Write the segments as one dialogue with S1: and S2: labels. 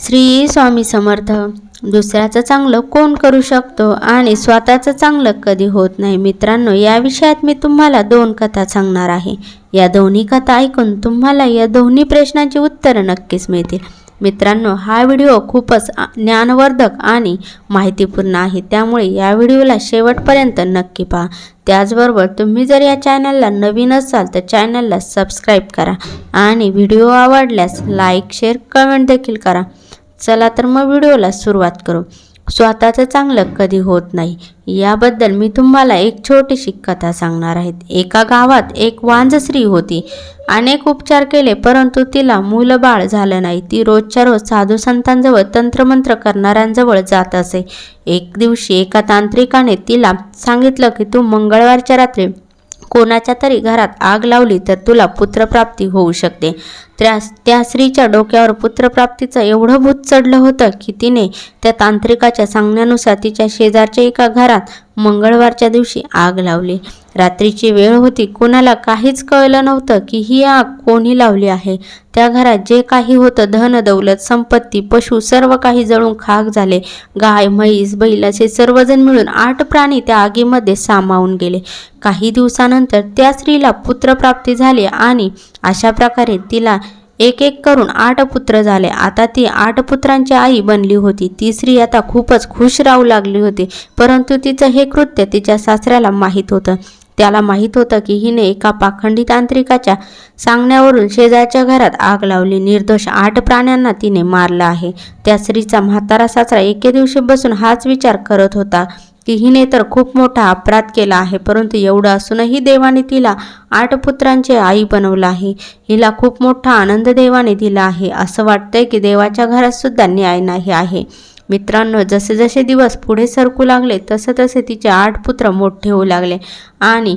S1: श्री स्वामी समर्थ दुसऱ्याचं चांगलं कोण करू शकतो आणि स्वतःचं चांगलं कधी होत नाही? मित्रांनो या विषयात मी तुम्हाला दोन कथा सांगणार आहे. या दोन्ही कथा ऐकून तुम्हाला या दोन्ही प्रश्नांची उत्तरं नक्कीच मिळतील. मित्रांनो हा व्हिडिओ खूपच ज्ञानवर्धक आणि माहितीपूर्ण आहे. त्यामुळे या व्हिडिओला शेवटपर्यंत नक्की पहा. त्याचबरोबर तुम्ही जर या चॅनलला नवीन असाल तर चॅनलला सबस्क्राईब करा आणि व्हिडिओ आवडल्यास लाईक शेअर कमेंट देखील करा. चला तर मग व्हिडिओला सुरुवात करू. स्वतःचं चांगलं कधी होत नाही याबद्दल मी तुम्हाला एक छोटीशी कथा सांगणार आहे. एका गावात एक वांज स्त्री होती. अनेक उपचार केले परंतु तिला मूलबाळ झालं नाही. ती रोजच्या रोज साधू संतांजवळ तंत्रमंत्र करणाऱ्यांजवळ जात असे. एक दिवशी एका तांत्रिकाने तिला सांगितलं की तू मंगळवारच्या रात्री कोणाच्या तरी घरात आग लावली तर तुला पुत्रप्राप्ती होऊ शकते. त्या त्या स्त्रीच्या डोक्यावर पुत्रप्राप्तीचं एवढं भूत चढलं होतं की तिने त्या तांत्रिकाच्या सांगण्यानुसार तिच्या शेजारच्या एका घरात मंगळवारच्या दिवशी आग लावली. रात्रीची वेळ होती. कोणाला काहीच कळलं नव्हतं की ही आग कोणी लावली आहे. त्या घरात जे काही होतं धन दौलत संपत्ती पशु सर्व काही जळून खाक झाले. गाय म्हैस बैल असे सर्वजण मिळून आठ प्राणी त्या आगीमध्ये सामावून गेले. काही दिवसानंतर त्या स्त्रीला पुत्रप्राप्ती झाली आणि अशा प्रकारे तिला एक एक करून आठ पुत्र झाले. आता ती आठ पुत्रांची आई बनली होती. ती स्त्री आता खूपच खुश राहू लागली होती. परंतु तिचं हे कृत्य तिच्या सासऱ्याला माहीत होतं. त्याला माहीत होतं की हिने एका पाखंडी तांत्रिकाच्या सांगण्यावरून शेजारच्या घरात आग लावली. निर्दोष आठ प्राण्यांना तिने मारलं आहे. त्या स्त्रीचा म्हातारा सासरा एके दिवशी बसून हाच विचार करत होता. की हिने तर खूप मोठा अपराध केला आहे परंतु एवढं असूनही देवाने तिला आठ पुत्रांचे आई बनवलं आहे. हिला खूप मोठा आनंद देवाने दिला आहे असं वाटतंय की देवाच्या घरात सुद्धा न्याय नाही आहे. मित्रांनो जसे जसे दिवस पुढे सरकू लागले तसे तसे तिचे आठ पुत्र मोठे होऊ लागले आणि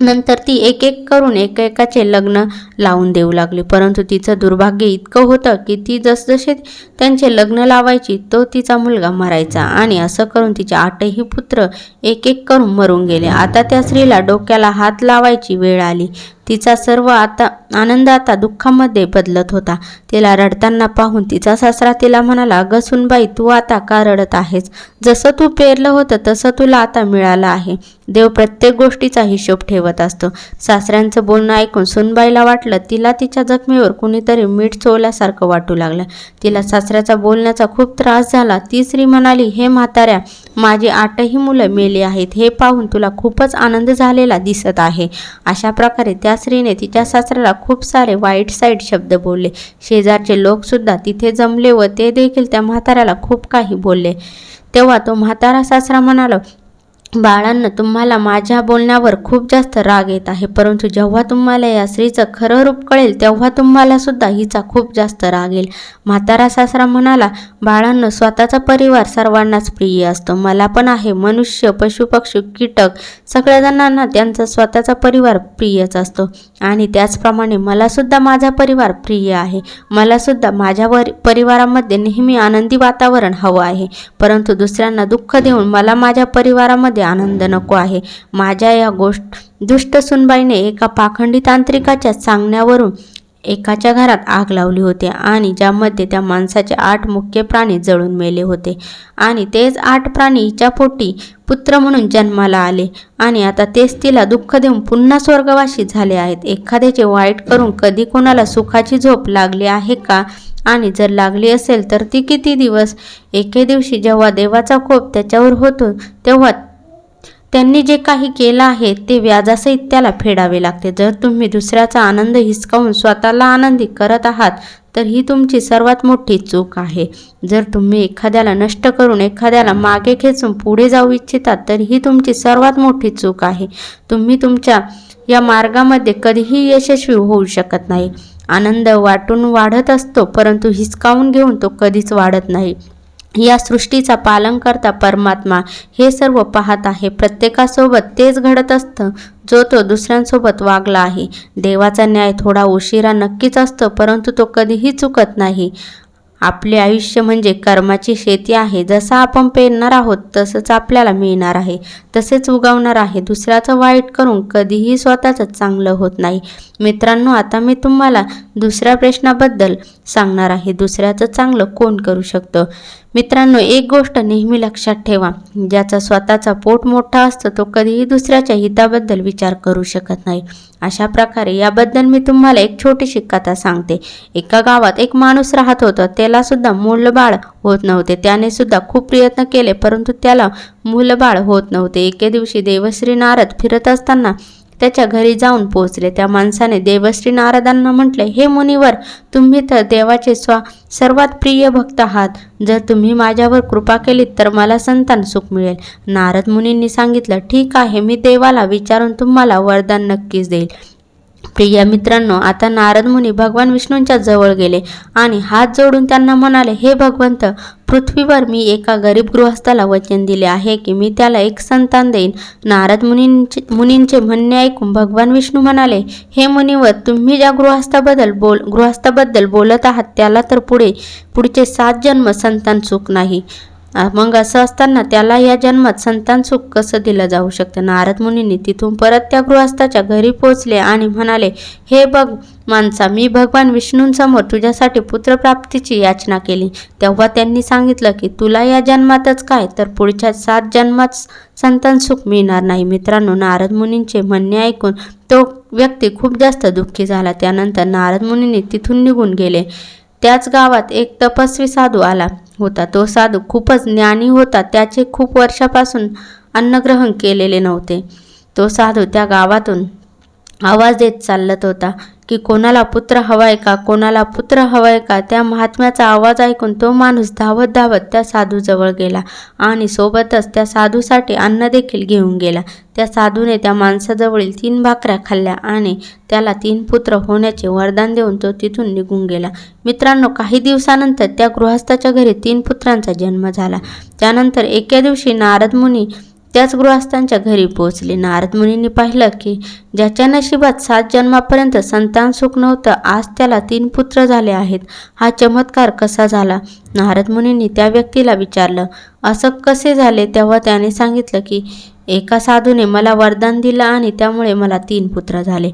S1: नंतर ती एक एक करून एकेकाचे लग्न लावून देऊ लागली. परंतु तिचं दुर्भाग्य इतकं होतं की ती जसजसे त्यांचे लग्न लावायची तो तिचा मुलगा मरायचा आणि असं करून तिचे आठही पुत्र एक एक करून मरून गेले. आता त्या स्त्रीला डोक्याला हात लावायची वेळ आली. तिचा सर्व आता आनंद आता दुःखामध्ये बदलत होता. तिला रडताना पाहून तिचा सासरा तिला म्हणाला अगं सुनबाई तू आता का रडत आहेस? जसं तू पेरलं होतं तसं तुला आता मिळालं आहे. देव प्रत्येक गोष्टीचा हिशोब ठेवत असतो. सासऱ्यांचं बोलणं ऐकून सुनबाईला वाटलं तिला तिच्या जखमीवर कुणीतरी मीठ चोवल्यासारखं वाटू लागलं. तिला सासऱ्याचा बोलण्याचा खूप त्रास झाला. ती श्री म्हणाली हे म्हाताऱ्या माझी आठही मुलं मेली आहेत. हे पाहून तुला खूपच आनंद झालेला दिसत आहे. अशा प्रकारे त्या सासरीने तिच्या सासऱ्याला खूप सारे वाईट साईट शब्द बोलले. शेजारचे लोकसुद्धा तिथे जमले व ते देखील त्या म्हाताऱ्याला खूप काही बोलले. तेव्हा तो म्हातारा सासरा म्हणाला बाळांना तुम्हाला माझ्या बोलण्यावर खूप जास्त राग येत आहे. परंतु जेव्हा तुम्हाला या स्त्रीचं खरं रूप कळेल तेव्हा तुम्हाला सुद्धा हिचा खूप जास्त राग येईल. म्हातारा सासरा म्हणाला बाळांना स्वतःचा परिवार सर्वांनाच प्रिय असतो. मला पण आहे. मनुष्य पशुपक्षी कीटक सगळ्या जणांना त्यांचा स्वतःचा परिवार प्रियच असतो. आणि त्याचप्रमाणे मलासुद्धा माझा परिवार प्रिय आहे. मला सुद्धा माझ्या परिवारामध्ये नेहमी आनंदी वातावरण हवं आहे. परंतु दुसऱ्यांना दुःख देऊन मला माझ्या परिवारामध्ये आनंद नको आहे. माझ्या या गोष्ट दुष्ट सुनबाईने एका पाखंडी तांत्रिकाच्या सांगण्यावरून एकाच्या घरात आग लावली होती आणि ज्यामध्ये त्या माणसाचे आठ मुख्य प्राणी जळून मेले होते. आणि तेच आठ प्राणी हिच्या पोटी पुत्र म्हणून जन्माला आले आणि आता तेच तिला दुःख देऊन पुन्हा स्वर्गवासी झाले आहेत. एखाद्याचे वाईट करून कधी कोणाला सुखाची झोप लागली आहे का? आणि जर लागली असेल तर ती किती दिवस? एके दिवशी जेव्हा देवाचा कोप त्याच्यावर होतो तेव्हा त्यांनी जे काही केलं आहे ते व्याजासहित त्याला फेडावे लागते. जर तुम्ही दुसऱ्याचा आनंद हिसकावून स्वतःला आनंदी करत आहात तर ही तुमची सर्वात मोठी चूक आहे. जर तुम्ही एखाद्याला नष्ट करून एखाद्याला मागे खेचून पुढे जाऊ इच्छितात तर ही तुमची सर्वात मोठी चूक आहे. तुम्ही तुमच्या या मार्गामध्ये कधीही यशस्वी होऊ शकत नाही. आनंद वाटून वाढत असतो परंतु हिसकावून घेऊन तो कधीच वाढत नाही. या सृष्टीचा पालन करता परमात्मा हे सर्व पाहत आहे. प्रत्येकासोबत तेच घडत असतं जो तो दुसऱ्यांसोबत वागला आहे. देवाचा न्याय थोडा उशिरा नक्कीच असतो परंतु तो कधीही चुकत नाही. आपले आयुष्य म्हणजे कर्माची शेती आहे. जसं आपण पेरणार आहोत तसंच आपल्याला मिळणार आहे. तसेच उगवणार आहे. दुसऱ्याचं वाईट करून कधीही स्वतःचं चांगलं होत नाही. मित्रांनो आता मी तुम्हाला दुसऱ्या प्रश्नाबद्दल सांगणार आहे. दुसऱ्याचं चांगलं कोण करू शकतं? मित्रांनो एक गोष्ट नेहमी लक्षात ठेवा ज्याचा स्वतःचा पोट मोठा असतो तो कधीही दुसऱ्याच्या हिताबद्दल विचार करू शकत नाही. अशा प्रकारे याबद्दल मी तुम्हाला एक छोटीशी कथा सांगते. एका गावात एक माणूस राहत होता त्याला सुद्धा मूलबाळ होत नव्हते. त्याने सुद्धा खूप प्रयत्न केले परंतु त्याला मूलबाळ होत नव्हते. एके दिवशी देवश्री नारद फिरत असताना त्याच्या घरी जाऊन पोहोचले. त्या माणसाने देवश्री नारदांना म्हटले हे मुनिवर तुम्ही तर देवाचे स्वा सर्वात प्रिय भक्त आहात. जर तुम्ही माझ्यावर कृपा केलीत तर मला संतान सुख मिळेल. नारद मुनींनी सांगितलं ठीक आहे मी देवाला विचारून तुम्हाला वरदान नक्कीच देईल. प्रिय मित्रांनो आता नारद मुनी भगवान विष्णूंच्या जवळ गेले आणि हात जोडून त्यांना म्हणाले हे भगवंत पृथ्वीवर मी एका गरीब गृहस्थाला वचन दिले आहे की मी त्याला एक संतान देईन. नारद मुनींचे मुनींचे म्हणणे ऐकून भगवान विष्णू म्हणाले हे मुनीवर तुम्ही ज्या गृहस्थाबद्दल बोल गृहस्थाबद्दल बोलत आहात त्याला तर पुढे पुढचे सात जन्म संतान सुख नाही. मग असं असताना त्याला या जन्मात संतान सुख कसं दिलं जाऊ शकतं? नारद मुनींनी तिथून परत त्या गृहस्थाच्या घरी पोचले आणि म्हणाले हे बघ माणसा मी भगवान विष्णूंसमोर तुझ्यासाठी पुत्रप्राप्तीची याचना केली. तेव्हा त्यांनी सांगितलं की तुला या जन्मातच काय? तर पुढच्या सात जन्मात संतान सुख मिळणार नाही. मित्रांनो नारद मुनींचे म्हणणे ऐकून तो व्यक्ती खूप जास्त दुःखी झाला. त्यानंतर नारद मुनींनी तिथून निघून गेले. त्याच गावात एक तपस्वी साधू आला. होता. तो साधू खूपच ज्ञानी होता. त्याचे खूप वर्षापासून अन्नग्रहण केलेले नव्हते. तो साधू त्या गावातून आवाज देत चालत होता. की कोणाला पुत्र हवाय का कोणाला पुत्र हवाय का त्या महात्म्याचा आवाज ऐकून तो माणूस धावत धावत त्या साधूजवळ गेला आणि सोबतच त्या साधूसाठी अन्न देखील घेऊन गेला. त्या साधूने त्या माणसाजवळील तीन भाकऱ्या खाल्ल्या आणि त्याला तीन पुत्र होण्याचे वरदान देऊन तो तिथून निघून गेला. मित्रांनो काही दिवसानंतर त्या गृहस्थाच्या घरी तीन पुत्रांचा जन्म झाला. त्यानंतर एके दिवशी नारद मुनी त्याच गृहस्थांच्या घरी पोहोचले. नारद मुनींनी पाहिलं की ज्याच्या नशिबात सात जन्मापर्यंत संतान सुख नव्हतं आज त्याला तीन पुत्र झाले आहेत. हा चमत्कार कसा झाला? नारद मुनींनी त्या व्यक्तीला विचारलं. असं कसे झाले? तेव्हा त्याने सांगितलं की एका साधूने मला वरदान दिलं आणि त्यामुळे मला तीन पुत्र झाले.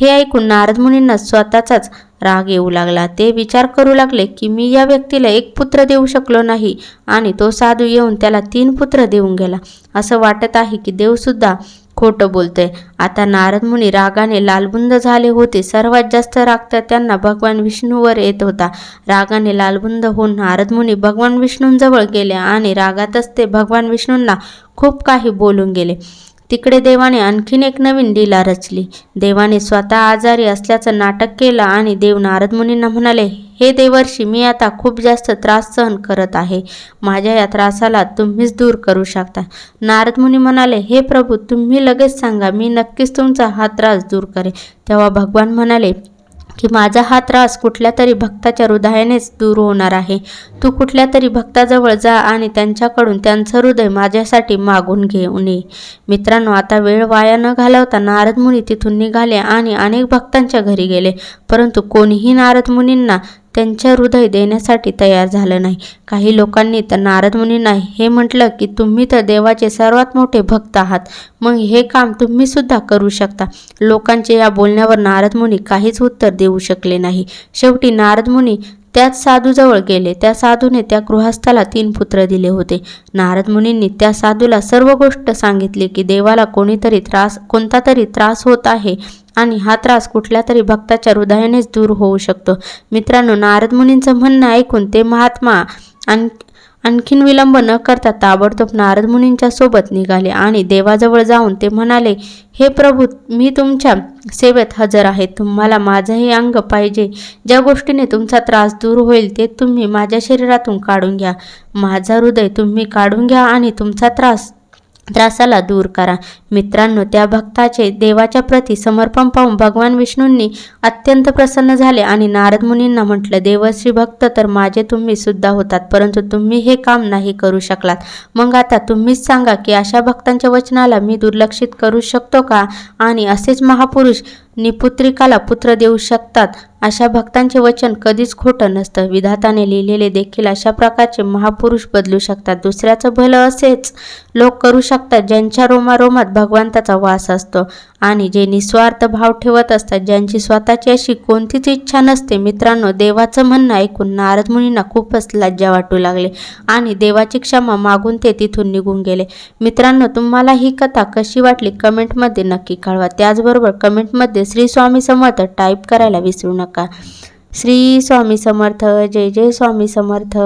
S1: हे ऐकून नारद मुनींना स्वतःचाच राग येऊ लागला. ते विचार करू लागले की मी या व्यक्तीला एक पुत्र देऊ शकलो नाही आणि तो साधू येऊन त्याला तीन पुत्र देऊन गेला. असं वाटत आहे की देवसुद्धा खोटं बोलतंय. आता नारद मुनी रागाने लालबुंद झाले होते. सर्वात जास्त राग तर त्यांना भगवान विष्णूवर येत होता. रागाने लालबुंद होऊन नारद मुनी भगवान विष्णूंजवळ गेले आणि रागातच ते भगवान विष्णूंना खूप काही बोलून गेले. तिकडे देवाने आणखीन एक नवीन लीला रचली. देवाने स्वतः आजारी असल्याचं नाटक केलं आणि देव नारद मुनींना म्हणाले हे देवर्षी मी आता खूप जास्त त्रास सहन करत आहे. माझ्या या त्रासाला तुम्हीच दूर करू शकता. नारद मुनी म्हणाले हे प्रभू तुम्ही लगेच सांगा मी नक्कीच तुमचा हा त्रास दूर करेन. तेव्हा भगवान म्हणाले की माझा हा त्रास कुठल्या तरी भक्ताच्या हृदयानेच दूर होणार आहे. तू कुठल्या तरी भक्ताजवळ जा आणि त्यांच्याकडून त्यांचं हृदय माझ्यासाठी मागून घेऊन ये. मित्रांनो आता वेळ वाया न घालवता नारद मुनी तिथून निघाले आणि अनेक भक्तांच्या घरी गेले. परंतु कोणीही नारद मुनींना त्यांच्या हृदय देण्यासाठी तयार झालं नाही. काही लोकांनी तर नारद मुनींना हे म्हटलं की तुम्ही तर देवाचे सर्वात मोठे भक्त आहात. मग हे काम तुम्ही सुद्धा करू शकता. लोकांचे या बोलण्यावर नारद मुनी काहीच उत्तर देऊ शकले नाही. शेवटी नारद मुनी त्याच साधूजवळ गेले. त्या साधूने त्या गृहस्थाला तीन पुत्र दिले होते. नारद मुनींनी त्या साधूला सर्व गोष्ट सांगितली की देवाला कोणीतरी त्रास कोणता तरी त्रास होत आहे आणि हा त्रास कुठल्या तरी भक्ताच्या हृदयानेच दूर होऊ शकतो. मित्रांनो नारद मुनींचं म्हणणं ऐकून ते महात्मा आण आणखीन विलंब न करता ताबडतोब नारद मुनींच्या सोबत निघाले आणि देवाजवळ जाऊन ते म्हणाले हे प्रभू मी तुमच्या सेवेत हजर आहे. तुम्हाला माझंही अंग पाहिजे. ज्या गोष्टीने तुमचा त्रास दूर होईल ते तुम्ही माझ्या शरीरातून काढून घ्या. माझा हृदय तुम्ही काढून घ्या आणि तुमचा त्रास त्रासाला दूर करा. मित्रांनो त्या भक्ताचे देवाच्या प्रती समर्पण पाहून भगवान विष्णूंनी अत्यंत प्रसन्न झाले आणि नारद मुनींना म्हटलं देवश्री भक्त तर माझे तुम्ही सुद्धा होतात परंतु तुम्ही हे काम नाही करू शकलात. मग आता तुम्हीच सांगा की अशा भक्तांच्या वचनाला मी दुर्लक्षित करू शकतो का? आणि असेच महापुरुष निपुत्रिकाला पुत्र देऊ शकतात? अशा भक्तांचे वचन कधीच खोटं नसतं. विधाताने लिहिलेले देखील अशा प्रकारचे महापुरुष बदलू शकतात. दुसऱ्याचं भलं असेच लोक करू शकतात. ज्यांच्या रोमारोमात भगवंताचा वास असतो. आणि जे निस्वार्थ भाव ठेवत असतात ज्यांची स्वतःची अशी कोणतीच इच्छा नसते मित्रांनो देवाचं म्हणणं ऐकून नारद मुनींना खूपच लज्जा वाटू लागली. आणि देवाची क्षमा मागून ते तिथून निघून गेले. मित्रांनो तुम्हाला ही कथा कशी वाटली कमेंटमध्ये नक्की कळवा. त्याचबरोबर कमेंटमध्ये श्री स्वामी समर्थ टाईप करायला विसरू नका. श्री स्वामी समर्थ जय जय स्वामी समर्थ.